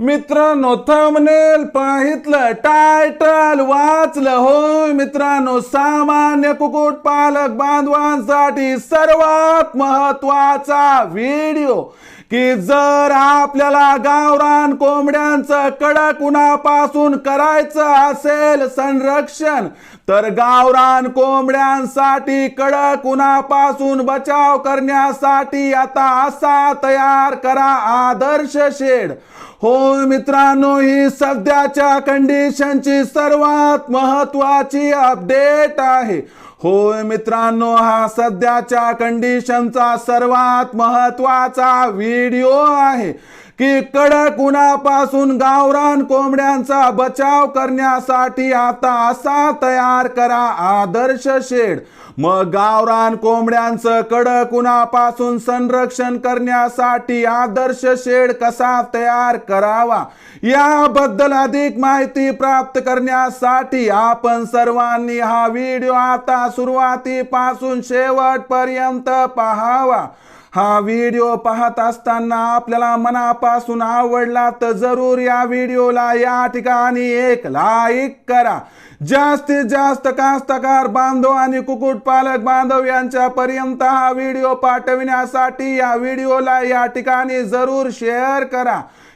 मित्रांनो thumbnail पाहितलं title वाचलं होय मित्रांनो सामान्य कुकुट पालक बांधवांसाठी सर्वात महत्त्वाचा व्हिडिओ की जर आपल्याला गावरान कोंबड्यांचं कडक उन्हापासून करायचं असेल संरक्षण तर गावरान कोंबड्यांसाठी कडक उन्हापासून बचाव करण्यासाठी आता असा तयार करा आदर्श शेड. होय मित्रांनो ही सध्याच्या कंडिशनची सर्वात महत्वाची अपडेट आहे. होय मित्रांनो हा सध्याच्या कंडिशनचा सर्वात महत्त्वाचा व्हिडिओ आहे. की कडक उन्हापासून गावरान कोंबड्यांचा बचाव करण्यासाठी आता असा तयार करा आदर्श शेड. मग गावरान कोंबड्यांचं कडक उन्हापासून संरक्षण करण्यासाठी आदर्श शेड कसा तयार करावा याबद्दल अधिक माहिती प्राप्त करण्यासाठी आपण सर्वांनी हा व्हिडिओ आता सुरुवातीपासून शेवटपर्यंत पाहावा. हा व्हिडिओ पाहत असताना आपल्याला मनापासून आवडला तर जरूर या व्हिडिओला या ठिकाणी एक लाईक करा. जास्तीत जास्त कास्तकार बांधव आणि कुक्कुटपालक बांधव यांच्यापर्यंत हा व्हिडिओ पाठविण्यासाठी या व्हिडिओला या ठिकाणी जरूर शेअर करा.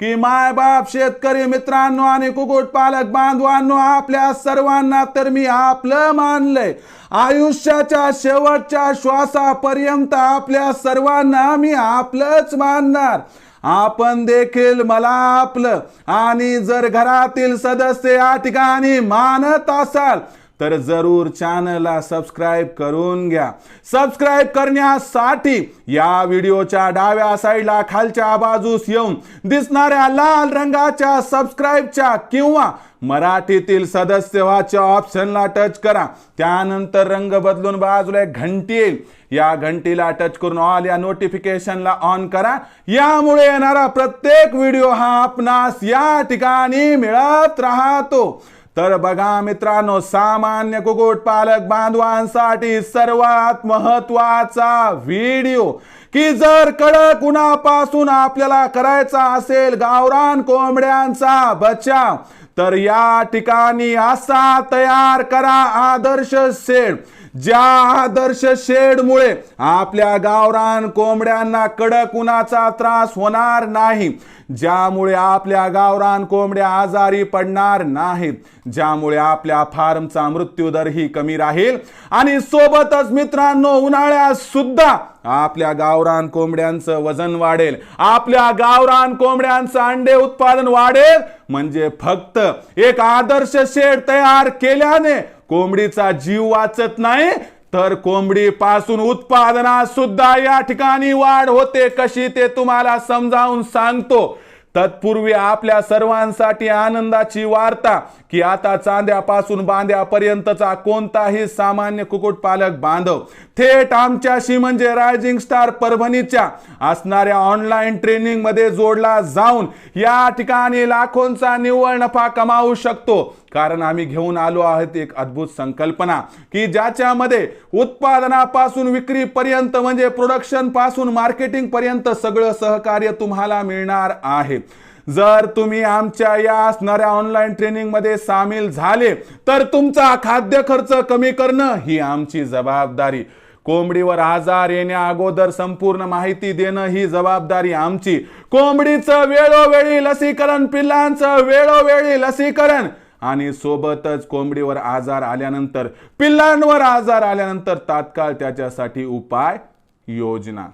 की मायबाप शेतकरी मित्रांनो आणि कुक्कुटपालक बांधवांनो आपल्या सर्वांना तर मी आपलं मानलंय. आयुष्याच्या शेवटच्या श्वासापर्यंत आपल्या सर्वांना मी आपलंच मानणार. आपण देखील मला आपलं आणि जर घरातील सदस्य या ठिकाणी मानत असाल तर जरूर चॅनलला सबस्क्राईब करून घ्या. सबस्क्राईब करण्यासाठी या व्हिडिओच्या डाव्या साईडला खालच्या बाजूस येऊन दिसणाऱ्या लाल रंगाच्या सबस्क्राईबच्या किंवा मराठीतील सदस्यवाच्या ऑप्शनला टच करा. त्यानंतर रंग बदलून बाजूला एक घंटी येईल. या घंटीला टच करून ऑल या नोटिफिकेशनला ऑन करा. यामुळे येणारा प्रत्येक व्हिडिओ हा आपणास या ठिकाणी मिळत राहतो. तर बघा मित्रांनो सामान्य कुक्कुटपालक बांधवांसाठी सर्वात महत्त्वाचा व्हिडिओ. की जर कडक उन्हापासून आपल्याला करायचा असेल गावरान कोंबड्यांचा बचाव तर या ठिकाणी असा तयार करा आदर्श सेड ज्या आदर्श शेडमुळे आपल्या गावरान कोंबड्यांना कडक उन्हाचा त्रास होणार नाही ज्यामुळे आपल्या गावरान कोंबड्या आजारी पडणार नाहीत ज्यामुळे आपल्या फार्मचा मृत्यूदरही कमी राहील आणि सोबतच मित्रांनो उन्हाळ्यात सुद्धा आपल्या गावरान कोंबड्यांचं वजन वाढेल. आपल्या गावरान कोंबड्यांचं अंडे उत्पादन वाढेल. म्हणजे फक्त एक आदर्श शेड तयार केल्याने कोंबडीचा जीव वाचत नाही तर कोंबडी पासून उत्पादनात सुद्धा या ठिकाणी वाढ होते. कशी ते तुम्हाला समजावून सांगतो. तत्पूर्वी आपल्या सर्वांसाठी आनंदाची वार्ता की आता चांद्यापासून बांध्यापर्यंतचा कोणताही सामान्य कुक्कुटपालक बांधव थेट आमच्याशी म्हणजे रायझिंग स्टार परभणीच्या असणाऱ्या ऑनलाईन ट्रेनिंगमध्ये जोडला जाऊन या ठिकाणी लाखोंचा निव्वळ नफा कमावू शकतो. कारण आम्ही घेऊन आलो आहोत एक अद्भुत संकल्पना की ज्याच्यामध्ये उत्पादनापासून विक्रीपर्यंत म्हणजे प्रोडक्शनपासून मार्केटिंग पर्यंत सगळं सहकार्य तुम्हाला मिळणार आहे. जर तुम्ही आमच्या या असणाऱ्या ऑनलाईन ट्रेनिंगमध्ये सामील झाले तर तुमचा खाद्य खर्च कमी करणं ही आमची जबाबदारी. कोंबडीवर आजार येण्या अगोदर संपूर्ण माहिती देणं ही जबाबदारी आमची. कोंबडीचं वेळोवेळी लसीकरण पिल्लांचं वेळोवेळी लसीकरण आणि सोबतच कोंबडीवर आजार आल्यानंतर पिल्लांवर आजार आल्यानंतर तात्काळ त्याच्यासाठी उपाय योजना.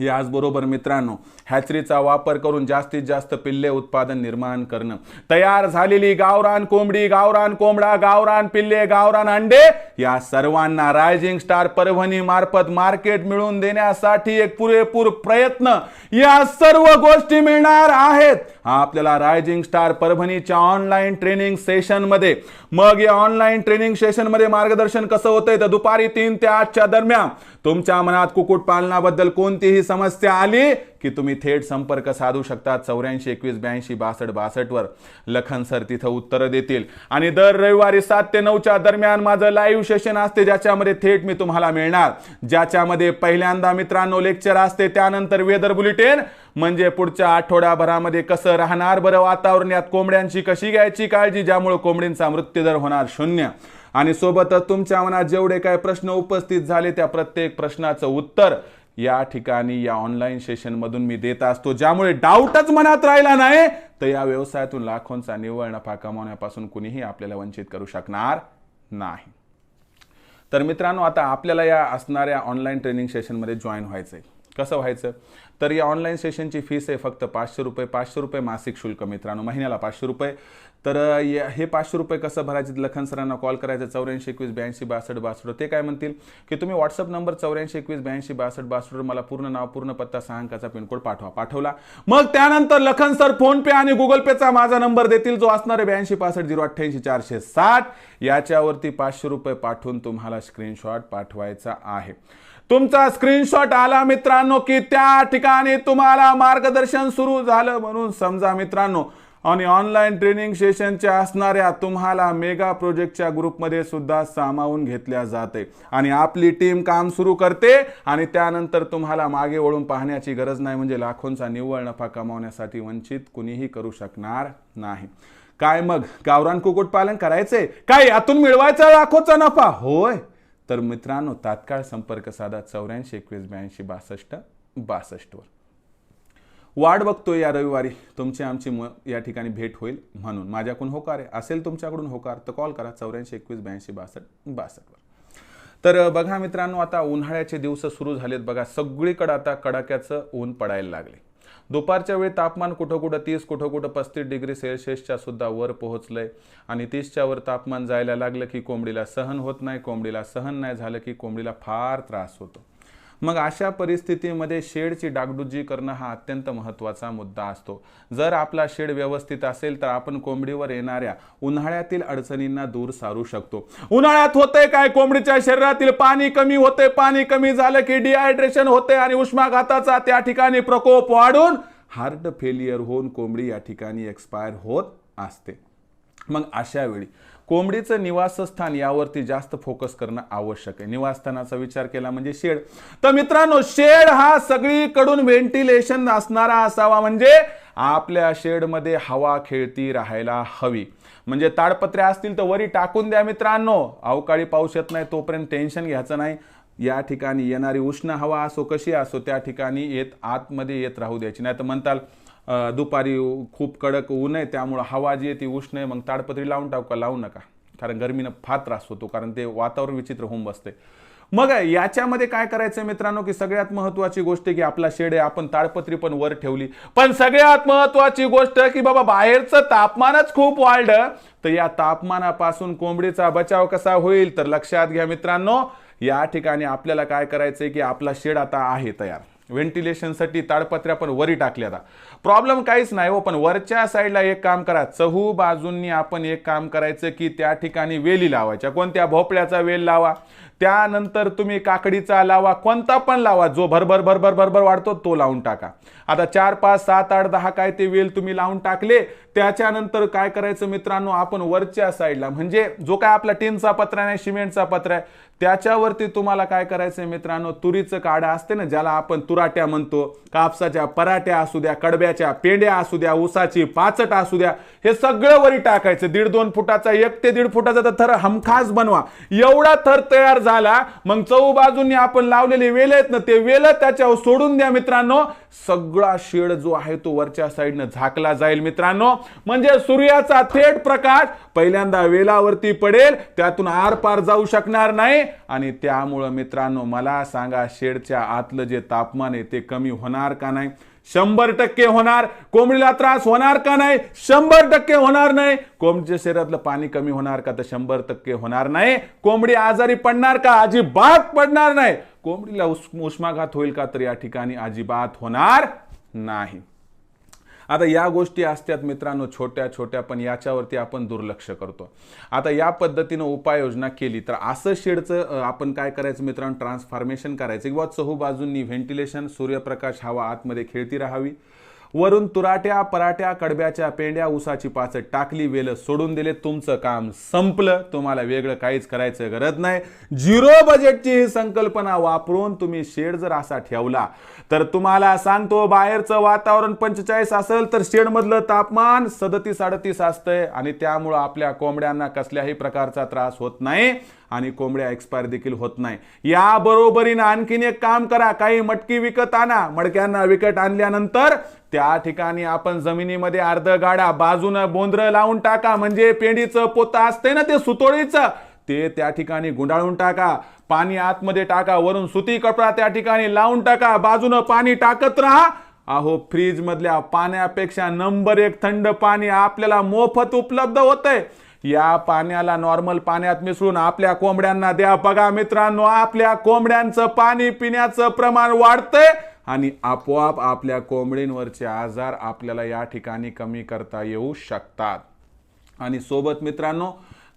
याचबरोबर मित्रांनो हॅचरीचा वापर करून जास्तीत जास्त पिल्ले उत्पादन निर्माण करणं. तयार झालेली गावरान कोंबडी गावरान कोंबडा गावरान पिल्ले गावरान अंडे या सर्वांना रायझिंग स्टार परभणी मार्फत मार्केट मिळवून देण्यासाठी एक पुरेपूर प्रयत्न या सर्व गोष्टी मिळणार आहेत. आपल्याला रायझिंग स्टार परभणीच्या ऑनलाईन ट्रेनिंग सेशनमध्ये मग या ऑनलाईन ट्रेनिंग सेशनमध्ये मार्गदर्शन कसं होतंय? तर दुपारी तीन ते आठच्या दरम्यान तुमच्या मनात कुक्कुटपालनाबद्दल कोणतीही समस्या आली की तुम्ही थेट संपर्क साधू शकता चौऱ्याऐंशी एकवीस ब्याऐंशी बासष्ट बासष्टवर लखन सर तिथं उत्तरं देतील. आणि दर रविवारी सात ते नऊच्या दरम्यान माझं लाईव्ह सेशन असते ज्याच्यामध्ये थेट मी तुम्हाला मिळणार. ज्याच्यामध्ये पहिल्यांदा मित्रांनो लेक्चर असते त्यानंतर वेदर बुलेटिन म्हणजे पुढच्या आठवड्याभरामध्ये कसं राहणार बरं वातावरण यात कोंबड्यांची कशी घ्यायची काळजी ज्यामुळे कोंबडींचा मृत्यूदर होणार शून्य. आणि सोबतच तुमच्या मनात जेवढे काही प्रश्न उपस्थित झाले त्या प्रत्येक प्रश्नाचं उत्तर या ठिकाणी या ऑनलाईन सेशनमधून मी देत असतो. ज्यामुळे डाऊटच मनात राहिला नाही तर या व्यवसायातून लाखोंचा निव्वळ नफा कमावण्यापासून कुणीही आपल्याला वंचित करू शकणार नाही. तर मित्रांनो आता आपल्याला या असणाऱ्या ऑनलाईन ट्रेनिंग सेशनमध्ये जॉईन व्हायचं आहे कसं व्हायचं? तर या ऑनलाईन सेशनची फीस आहे फक्त पाचशे रुपये पाचशे रुपये मासिक शुल्क मित्रांनो महिन्याला पाचशे रुपये. तर हे पाचशे रुपये कसं भरायचे? लखन सरांना कॉल करायचं चौऱ्याऐंशी एकवीस ब्याऐंशी बासष्ट बासष्ट. ते काय म्हणतील? की तुम्ही व्हॉट्सअप नंबर चौऱ्याऐंशी एकवीस ब्याऐंशी बासष्ट बासष्टवर मला पूर्ण नाव पूर्ण पत्ता सहा अंकाचा पिनकोड पाठवा पाठवला. मग त्यानंतर लखन सर फोन पे आणि गुगल पेचा माझा नंबर देतील जो असणार आहे ब्याऐंशी पासष्ट झिरो अठ्ठ्याऐंशी चारशे साठ. याच्यावरती पाचशे रुपये पाठवून तुम्हाला स्क्रीनशॉट पाठवायचा आहे. तुमचा स्क्रीनशॉट आला मित्रांनो की त्या ठिकाणी तुम्हाला मार्गदर्शन सुरू झालं म्हणून समजा मित्रांनो आणि ऑनलाईन ट्रेनिंग सेशनच्या असणाऱ्या तुम्हाला मेगा प्रोजेक्टच्या ग्रुपमध्ये सुद्धा सामावून घेतल्या जाते. आणि आपली टीम काम सुरू करते आणि त्यानंतर तुम्हाला मागे वळून पाहण्याची गरज नाही म्हणजे लाखोंचा निव्वळ नफा कमावण्यासाठी वंचित कुणीही करू शकणार नाही. काय मग? गावरान कुक्कुटपालन करायचे? काय यातून मिळवायचा लाखोचा नफा? होय. तर मित्रांनो तात्काळ संपर्क साधा चौऱ्याऐंशी एकवीस ब्याऐंशी बासष्ट बासष्टवर. वाट बघतोय या रविवारी. तुमची आमची म या ठिकाणी भेट होईल म्हणून. माझ्याकडून होकार आहे. असेल तुमच्याकडून होकार तर कॉल करा. चौऱ्याऐंशी एकवीस ब्याऐंशी बासष्ट बासष्टवर तर बघा मित्रांनो आता उन्हाळ्याचे दिवस सुरू झालेत बघा. सगळीकडे आता कडाक्याचं ऊन पडायला लागले. दुपारच्या वेळी तापमान कुठं कुठं तीस कुठं कुठं पस्तीस डिग्री सेल्सिअसच्या सुद्धा वर पोहोचलंय. आणि तीसच्या वर तापमान जायला लागलं की कोंबडीला सहन होत नाही कोंबडीला सहन नाही झालं की कोंबडीला फार त्रास होतो. मग अशा परिस्थितीमध्ये शेडची डागडुजी करणं हा अत्यंत महत्त्वाचा मुद्दा असतो. जर आपला शेड व्यवस्थित असेल तर आपण कोंबडीवर येणाऱ्या उन्हाळ्यातील अडचणींना दूर सारू शकतो. उन्हाळ्यात होतंय काय? कोंबडीच्या शरीरातील पाणी कमी होते पाणी कमी झालं की डिहायड्रेशन होते आणि उष्माघाताचा त्या ठिकाणी प्रकोप वाढून हार्ट फेलियर होऊन कोंबडी या ठिकाणी एक्सपायर होत असते. मग अशा वेळी कोंबडीचं निवासस्थान यावरती जास्त फोकस करणं आवश्यक आहे. निवासस्थानाचा विचार केला म्हणजे शेड. तर मित्रांनो शेड हा सगळीकडून व्हेंटिलेशन असणारा असावा म्हणजे आपल्या शेडमध्ये हवा खेळती राहायला हवी. म्हणजे ताडपत्रे असतील तर वरी टाकून द्या मित्रांनो. अवकाळी पाऊस येत नाही तोपर्यंत टेन्शन घ्यायचं नाही. या ठिकाणी येणारी उष्ण हवा असो कशी असो त्या ठिकाणी येत आतमध्ये येत राहू द्यायची. नाही तर म्हणताल दुपारी खूप कडक ऊन आहे त्यामुळं हवा जी आहे ती उष्ण आहे मग ताडपत्री लावून टाकू का? लावू नका. कारण गरमीनं फार त्रास होतो कारण ते वातावरण विचित्र होऊन बसते. मग याच्यामध्ये काय करायचं मित्रांनो की सगळ्यात महत्वाची गोष्ट आहे की आपला शेड आहे आपण ताडपत्री पण वर ठेवली. पण सगळ्यात महत्वाची गोष्ट की बाबा बाहेरचं तापमानच खूप वाढलं. तर या तापमानापासून कोंबडीचा बचाव कसा होईल तर लक्षात घ्या मित्रांनो. या ठिकाणी आपल्याला काय करायचंय की आपला शेड आता आहे तयार. व्हेंटिलेशनसाठी ताडपत्र्या पण वरी टाकल्या आता प्रॉब्लेम काहीच नाही हो पण वरच्या साईडला एक काम करा. चहू बाजूंनी आपण एक काम करायचं की त्या ठिकाणी वेली लावायच्या. कोणत्या भोपळ्याचा वेल लावा? त्यानंतर तुम्ही काकडीचा लावा कोणता पण लावा. जो भरभर भरभर भरभर वाढतो तो लावून टाका. आता चार पाच सात आठ दहा काय ते वेल तुम्ही लावून टाकले त्याच्यानंतर काय करायचं मित्रांनो? आपण वरच्या साईडला म्हणजे जो काय आपला टीनचा पत्रा आहे सिमेंटचा पत्रा आहे त्याच्यावरती तुम्हाला काय करायचं मित्रांनो? तुरीचं काडा असते ना ज्याला आपण तुराट्या म्हणतो कापसाच्या पराट्या असू द्या कडब्याच्या पेंड्या असू द्या ऊसाची पाचट असू द्या हे सगळं वरी टाकायचं. दीड दोन फुटाचा एक ते दीड फुटाचा तर थर हमखास बनवा. एवढा थर तयार झाला मग चौ बाजूंनी आपण लावलेले वेल आहेत ना ते वेल त्याच्यावर सोडून द्या मित्रांनो. सगळा शेड जो आहे तो वरच्या साईडनं झाकला जाईल मित्रांनो. म्हणजे सूर्याचा थेट प्रकाश पहिल्यांदा वेलावरती पडेल त्यातून आरपार जाऊ शकणार नाही. आणि त्यामुळं मित्रांनो मला सांगा शेडच्या आतलं जे तापमान आहे ते कमी होणार का नाही? शंभर टक्के होणार. कोंबडीला त्रास होणार का नाही? शंभर टक्के होणार नाही. कोंबडीच्या शरीरातलं पाणी कमी होणार का? तर शंभर टक्के होणार नाही. कोंबडी आजारी पडणार का? अजिबात पडणार नाही. कोंबडीला उस- उष्माघात होईल का तर या ठिकाणी अजिबात होणार नाही. आता या गोष्टी असतात मित्रांनो छोट्या छोट्या पण याच्यावरती आपण दुर्लक्ष करतो. आता या पद्धतीनं उपाययोजना केली तर असं शेडचं आपण काय करायचं मित्रांनो ट्रान्सफॉर्मेशन करायचं. किंवा चहूबाजूंनी व्हेंटिलेशन सूर्यप्रकाश हवा आतमध्ये खेळती राहावी. वरून तुराट्या पराट्या कडब्याच्या पेंड्या उसाची पाच टाकली वेल सोडून दिले. तुमचं काम संपलं. तुम्हाला वेगळं काहीच करायचं गरज नाही. झिरो बजेटची ही संकल्पना वापरून तुम्ही शेड जर असा ठेवला तर तुम्हाला सांगतो बाहेरचं वातावरण पंचेचाळीस असेल तर शेडमधलं तापमान सदतीस अडतीस असतंय. आणि त्यामुळं आपल्या कोंबड्यांना कसल्याही प्रकारचा त्रास होत नाही आणि कोंबड्या एक्सपायर देखील होत नाही. या बरोबरीनं आणखीन एक काम करा. काही मटकी विकत आणा. मडक्यांना विकत आणल्यानंतर त्या ठिकाणी आपण जमिनीमध्ये अर्ध गाडा बाजूनं बोंद्र लावून टाका. म्हणजे पेंडीचं पोतं असते ना ते सुतोळीचं? ते त्या ठिकाणी गुंडाळून टाका. पाणी आतमध्ये टाका. वरून सुती कपडा त्या ठिकाणी लावून टाका. बाजूनं पाणी टाकत राहा. अहो फ्रीज मधल्या पाण्यापेक्षा नंबर एक थंड पाणी आपल्याला मोफत उपलब्ध होतंय. या पाण्याला नॉर्मल पाण्यात मिसळून आपल्या कोंबड्यांना द्या. बघा मित्रांनो आपल्या कोंबड्यांचं पाणी पिण्याचं प्रमाण वाढतंय. आणि आपोआप आपल्या कोंबडींवरचे आजार आपल्याला या ठिकाणी कमी करता येऊ शकतात. आणि सोबत मित्रांनो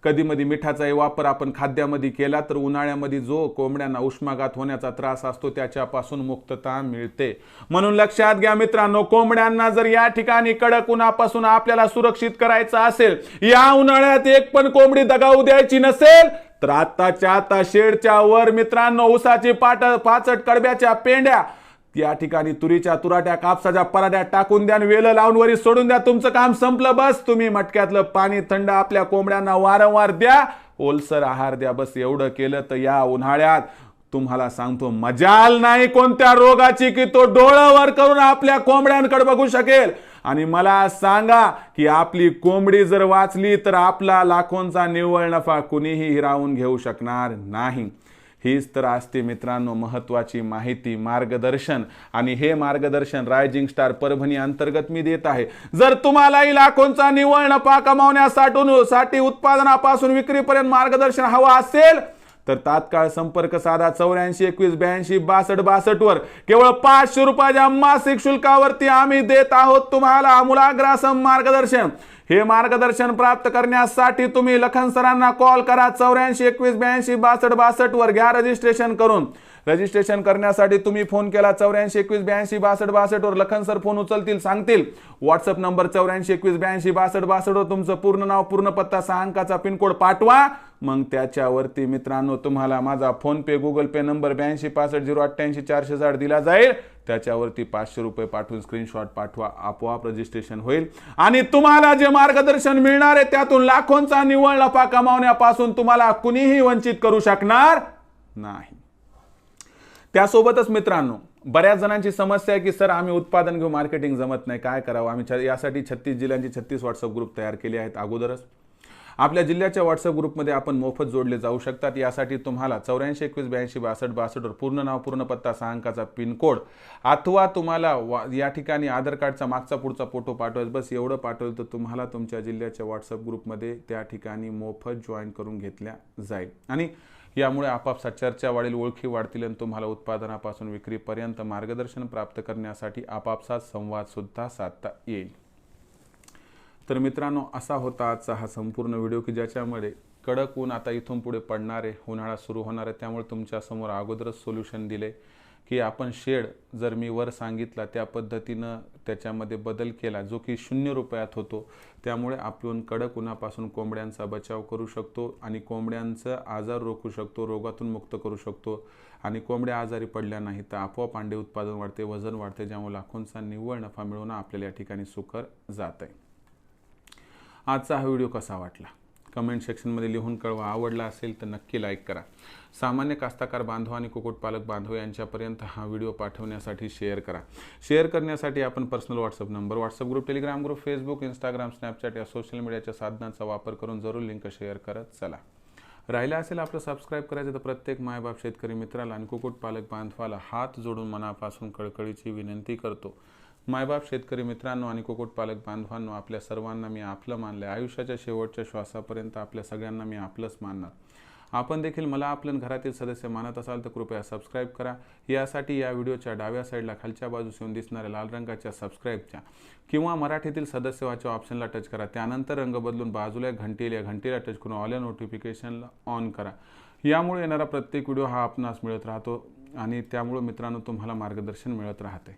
कधी मधी मिठाचाही वापर आपण खाद्यामध्ये केला तर उन्हाळ्यामध्ये जो कोंबड्यांना उष्माघात होण्याचा त्रास असतो त्याच्यापासून मुक्तता मिळते. म्हणून लक्षात घ्या मित्रांनो कोंबड्यांना जर या ठिकाणी कडक उन्हापासून आपल्याला सुरक्षित करायचं असेल या उन्हाळ्यात एक पण कोंबडी दगावू द्यायची नसेल तर आताच्या आता शेडच्या वर मित्रांनो उसाची पाट पाचट कडब्याच्या पेंड्या या ठिकाणी तुरीच्या तुराट्या कापसाच्या पराट्या टाकून द्या आणि वेल लावून वरी सोडून द्या. तुमचं काम संपलं बस. तुम्ही मटक्यातलं पाणी थंड आपल्या कोंबड्यांना वारंवार द्या. ओलसर आहार द्या बस. एवढं केलं तर या उन्हाळ्यात तुम्हाला सांगतो मजाल नाही कोणत्या रोगाची की तो डोळंवर करून आपल्या कोंबड्यांकडे बघू शकेल. आणि मला सांगा की आपली कोंबडी जर वाचली तर आपला लाखोंचा निव्वळ नफा कुणीही हिरावून घेऊ शकणार नाही. हीच तर असते मित्रांनो महत्त्वाची माहिती मार्गदर्शन. आणि हे मार्गदर्शन रायजिंग स्टार परभणी अंतर्गत मी देत आहे. जर तुम्हालाही लाखोंचा निव्वळ नफा कमावण्यासाठी साठी उत्पादनापासून विक्रीपर्यंत मार्गदर्शन हवं असेल तर तात्काळ संपर्क साधा चौऱ्याऐंशी एकवीस ब्याऐंशी बासष्ट बासष्ट वर. केवळ पाचशे रुपयाच्या मासिक शुल्कावरती आम्ही देत आहोत तुम्हाला आमूलाग्रासम मार्गदर्शन. हे मार्गदर्शन प्राप्त करण्यासाठी तुम्ही लखन सरांना कॉल करा चौऱ्याऐंशी एकवीस ब्याऐंशी बासष्ट बासष्ट वर घ्या रजिस्ट्रेशन करून. रजिस्ट्रेशन करण्यासाठी तुम्ही फोन केला चौऱ्याऐंशी एकवीस ब्याऐंशी बासष्ट बासष्ट वर. लखन सर फोन उचलतील सांगतील. व्हॉट्सअप नंबर चौऱ्याऐंशी एकवीस ब्याऐंशी बासष्ट बासष्ट वर तुमचं पूर्ण नाव पूर्ण पत्ता सहा अंकाचा पिनकोड पाठवा. मग त्याच्यावरती मित्रांनो तुम्हाला माझा PhonePe Google Pay number ब्याऐंशी पासष्ट झिरो अठ्ठ्याऐंशी चारशे साठ दिला जाईल. त्याच्यावरती पाचशे रुपये पाठवून स्क्रीनशॉट पाठवा आपोआप रजिस्ट्रेशन होईल. आणि तुम्हाला जे मार्गदर्शन मिळणार आहे त्यातून लाखोंचा निव्वळ नफा कमावण्यापासून तुम्हाला कुणीही वंचित करू शकणार नाही. त्यासोबतच मित्रांनो बऱ्याच जणांची समस्या आहे की सर आम्ही उत्पादन घेऊ मार्केटिंग जमत नाही काय करावं? आम्ही छ- यासाठी छत्तीस जिल्ह्यांची छत्तीस व्हॉट्सअप ग्रुप तयार केले आहेत अगोदरच. आपल्या जिल्ह्याच्या व्हॉट्सअप ग्रुपमध्ये आपण मोफत जोडले जाऊ शकतात. यासाठी तुम्हाला चौऱ्याऐंशी एकवीस ब्याऐंशी बासष्ट बासष्टवर पूर्ण नाव पूर्ण पत्ता सहा अंकाचा पिनकोड अथवा तुम्हाला वा- या ठिकाणी आधार कार्डचा मागचा पुढचा फोटो पाठवायचा. बस एवढं पाठवलं तर तुम्हाला तुमच्या जिल्ह्याच्या व्हॉट्सअप ग्रुपमध्ये त्या ठिकाणी मोफत जॉईन करून घेतल्या जाईल. आणि यामुळे आपापसात चर्चा वाढेल ओळखी वाढतील आणि तुम्हाला उत्पादनापासून विक्रीपर्यंत मार्गदर्शन प्राप्त करण्यासाठी आपापसात संवादसुद्धा साधता येईल. तर मित्रांनो असा होता आजचा हा संपूर्ण व्हिडिओ की ज्याच्यामध्ये कडक ऊन आता इथून पुढे पडणार आहे उन्हाळा सुरू होणार आहे. त्यामुळे तुमच्यासमोर अगोदरच सोल्युशन दिले की आपण शेड जर मी वर सांगितला त्या पद्धतीनं त्याच्यामध्ये बदल केला जो की शून्य रुपयात होतो त्यामुळे आपण कडक उन्हापासून कोंबड्यांचा बचाव करू शकतो आणि कोंबड्यांचं आजार रोखू शकतो रोगातून मुक्त करू शकतो. आणि कोंबड्या आजारी पडल्या नाही तर आपोआप अंडे उत्पादन वाढते वजन वाढते ज्यामुळे लाखोंचा निव्वळ नफा मिळवणं आपल्याला या ठिकाणी सुकर जात आहे आजचा हा व्हिडिओ कसा वाटला? कमेंट सेक्शनमध्ये लिहून कळवा. आवडला असेल तर नक्की लाईक करा. सामान्य कास्ताकार बांधव आणि कुक्कुटपालक बांधव यांच्यापर्यंत हा व्हिडिओ पाठवण्यासाठी शेअर करा. शेअर करण्यासाठी आपण personal WhatsApp number WhatsApp group Telegram group Facebook Instagram Snapchat या सोशल मीडियाच्या साधनांचा वापर करून जरूर लिंक शेअर करत चला. राहिलं असेल आपलं सबस्क्राईब करायचं तर प्रत्येक मायबाप शेतकरी मित्राला आणि कुक्कुटपालक बांधवाला हात जोडून मनापासून कळकळीची विनंती करतो. मायबाप शेतकरी मित्रांनो आणि कुक्कुटपालक बांधवांनो आपल्या सर्वांना मी आपलं मानलं आयुष्याच्या शेवटच्या श्वासापर्यंत आपल्या सगळ्यांना मी आपलंच मानणार. आपण देखील मला आपल्या घरातील सदस्य मानत असाल तर कृपया सबस्क्राईब करा. यासाठी या व्हिडिओच्या डाव्या साईडला खालच्या बाजूस येऊन दिसणाऱ्या लाल रंगाच्या सबस्क्राईबच्या किंवा मराठीतील सदस्यवाच्या ऑप्शनला टच करा. त्यानंतर रंग बदलून बाजूला एक या घंटीला टच करून ऑल या नोटिफिकेशनला ऑन करा. यामुळे येणारा प्रत्येक व्हिडिओ हा आपणास मिळत राहतो आणि त्यामुळे मित्रांनो तुम्हाला मार्गदर्शन मिळत राहते.